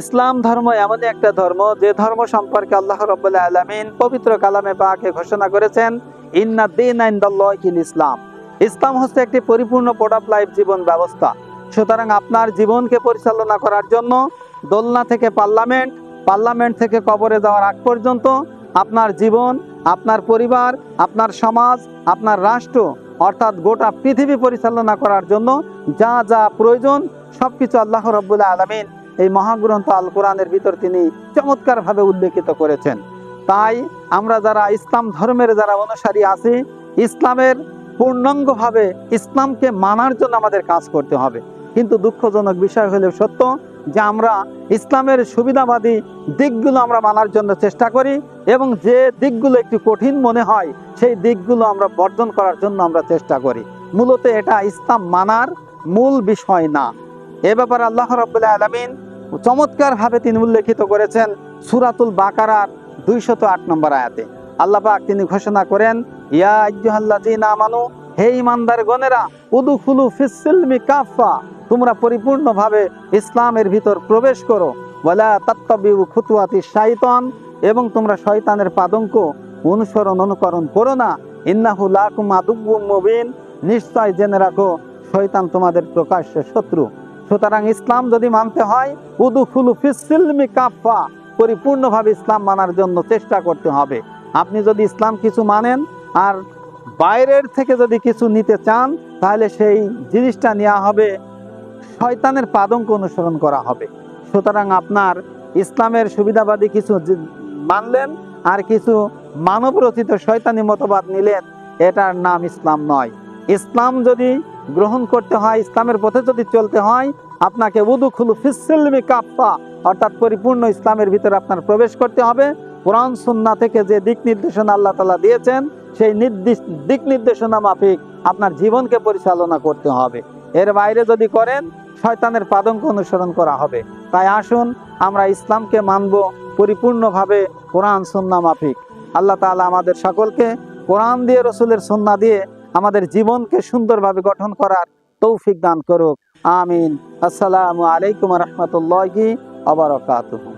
ইসলাম ধর্ম এমন একটা ধর্ম যে ধর্ম সম্পর্কে আল্লাহ রব্বুল্লাহ আলমিন পবিত্র কালামে পাকে ঘোষণা করেছেন, ইন্না দিন ইসলাম ইসলাম হচ্ছে একটি পরিপূর্ণ প্রোডাক্ট লাইফ জীবন ব্যবস্থা। সুতরাং আপনার জীবনকে পরিচালনা করার জন্য দোলনা থেকে পার্লামেন্ট পার্লামেন্ট থেকে কবরে যাওয়ার আগ পর্যন্ত আপনার জীবন, আপনার পরিবার, আপনার সমাজ, আপনার রাষ্ট্র, অর্থাৎ গোটা পৃথিবী পরিচালনা করার জন্য যা যা প্রয়োজন সবকিছু আল্লাহ রব্বুল্লাহ আলমিন এই মহাগ্রন্থ আল কোরআনের ভিতর তিনি চমৎকারভাবে উল্লেখিত করেছেন। তাই আমরা যারা ইসলাম ধর্মের যারা অনুসারী আছি, ইসলামের পূর্ণাঙ্গভাবে ইসলামকে মানার জন্য আমাদের কাজ করতে হবে। কিন্তু দুঃখজনক বিষয় হলেও সত্য যে আমরা ইসলামের সুবিধাবাদী দিকগুলো আমরা মানার জন্য চেষ্টা করি এবং যে দিকগুলো একটু কঠিন মনে হয়, সেই দিকগুলো আমরা বর্জন করার জন্য আমরা চেষ্টা করি। মূলত এটা ইসলাম মানার মূল বিষয় না। এ ব্যাপারে আল্লাহ রব্বুল্লাহ আলমিন চমৎকারভাবে তিনি উল্লেখিত করেছেন সুরাতুল বাকারার দুইশত আট নম্বর আয়াতে। আল্লাহ পাক তিনি ঘোষণা করেন, ইয়া আইয়ুহাল্লাযীনা আমানু, হে ইমানদার গণেরা উদুখুলু ফিসসিলমি কাফা তোমরা পরিপূর্ণভাবে ইসলামের ভিতর প্রবেশ করো। ওয়ালা তাত্তাবিউ খুতুয়াতি শাইতান, এবং তোমরা শয়তানের পাদঙ্ক অনুসরণ অনুকরণ করো না। ইন্নাহু লাকুম আদুব্বুম মুবিন। নিশ্চয় জেনে রাখো, শয়তান তোমাদের প্রকাশ্য শত্রু। সুতরাং ইসলাম যদি মানতে হয়, উদুখুলু ফিসসিলমি কাফা পরিপূর্ণভাবে ইসলাম মানার জন্য চেষ্টা করতে হবে। আপনি যদি ইসলাম কিছু মানেন আর বাইরের থেকে যদি কিছু নিতে চান, তাহলে সেই জিনিসটা নেওয়া হবে, শয়তানের পাদঙ্ক অনুসরণ করা হবে। সুতরাং আপনার ইসলামের সুবিধাবাদী কিছু মানলেন আর কিছু মানবরচিত শয়তানি মতবাদ নিলেন, এটার নাম ইসলাম নয়। ইসলাম যদি গ্রহণ করতে হয়, ইসলামের পথে যদি চলতে হয়, আপনাকে উদু খুলু ফিসিলমি কাপ্পা অর্থাৎ পরিপূর্ণ ইসলামের ভিতরে আপনার প্রবেশ করতে হবে। কোরআন সুন্না থেকে যে দিক নির্দেশনা আল্লাহ তালা দিয়েছেন, সেই নির্দিষ্ট দিক নির্দেশনা মাফিক আপনার জীবনকে পরিচালনা করতে হবে। এর বাইরে যদি করেন, শয়তানের পাদঙ্ক অনুসরণ করা হবে। তাই আসুন, আমরা ইসলামকে মানব পরিপূর্ণভাবে কোরআন সুন্না মাফিক। আল্লাহ তাআলা আমাদের সকলকে কোরআন দিয়ে, রসুলের সুন্না দিয়ে আমাদের জীবনকে সুন্দরভাবে গঠন করার তৌফিক দান করুক। আমিন। আসসালামু আলাইকুম রহমতুল্লাহি আবরকাতুহ